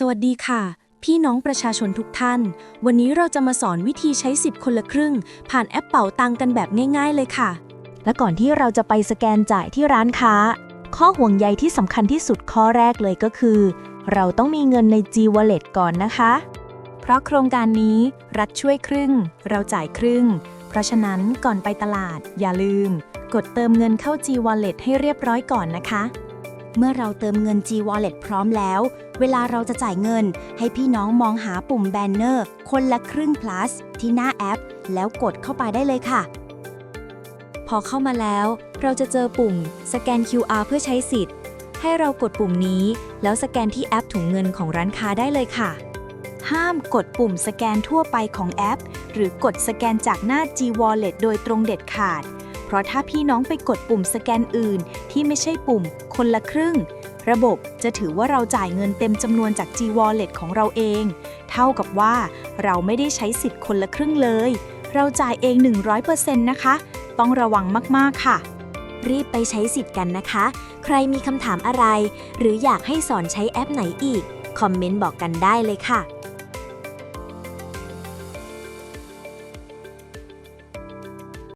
สวัสดีค่ะ พี่น้องประชาชนทุกท่าน วันนี้เราจะมาสอนวิธีใช้สิทธิ์คนละครึ่ง ผ่านแอปเป๋าตังกันแบบง่าย ๆ เลยค่ะ และก่อนที่เราจะไปสแกนจ่ายที่ร้านค้า ข้อห่วงใยที่สำคัญที่สุดข้อแรกเลยก็คือ เราต้องมีเงินใน G Wallet ก่อนนะคะ เพราะโครงการนี้รัฐช่วยครึ่ง เราจ่ายครึ่ง เพราะฉะนั้นก่อนไปตลาด อย่าลืม กดเติมเงินเข้า G Wallet ให้เรียบร้อยก่อนนะคะ เมื่อเราเติมเงิน G Wallet พร้อมแล้ว เวลาเราจะจ่ายเงิน ให้พี่น้องมองหาปุ่มแบนเนอร์ คนละครึ่ง plus ที่หน้าแอป แล้วกดเข้าไปได้เลยค่ะ พอเข้ามาแล้ว เราจะเจอปุ่ม สแกน QR เพื่อใช้สิทธิ์ ให้เรากดปุ่มนี้ แล้วสแกนที่แอปถุงเงินของร้านค้าได้เลยค่ะ ห้ามกดปุ่มสแกนทั่วไปของแอป หรือกดสแกนจากหน้า G Wallet โดยตรงเด็ดขาด เพราะถ้าพี่น้องไปกดปุ่มสแกนอื่น ที่ไม่ใช่ปุ่ม คนละครึ่ง ระบบจะถือว่าเราจ่ายเงินเต็มจำนวนจาก G Wallet ของเราเอง เท่ากับว่าเราไม่ได้ใช้สิทธิ์คนละครึ่งเลย เราจ่ายเอง 100%นะคะ ต้องระวังมากๆค่ะ รีบไปใช้สิทธิ์กันนะคะ ใครมีคำถามอะไร หรืออยากให้สอนใช้แอปไหนอีก คอมเมนต์บอกกันได้เลยค่ะ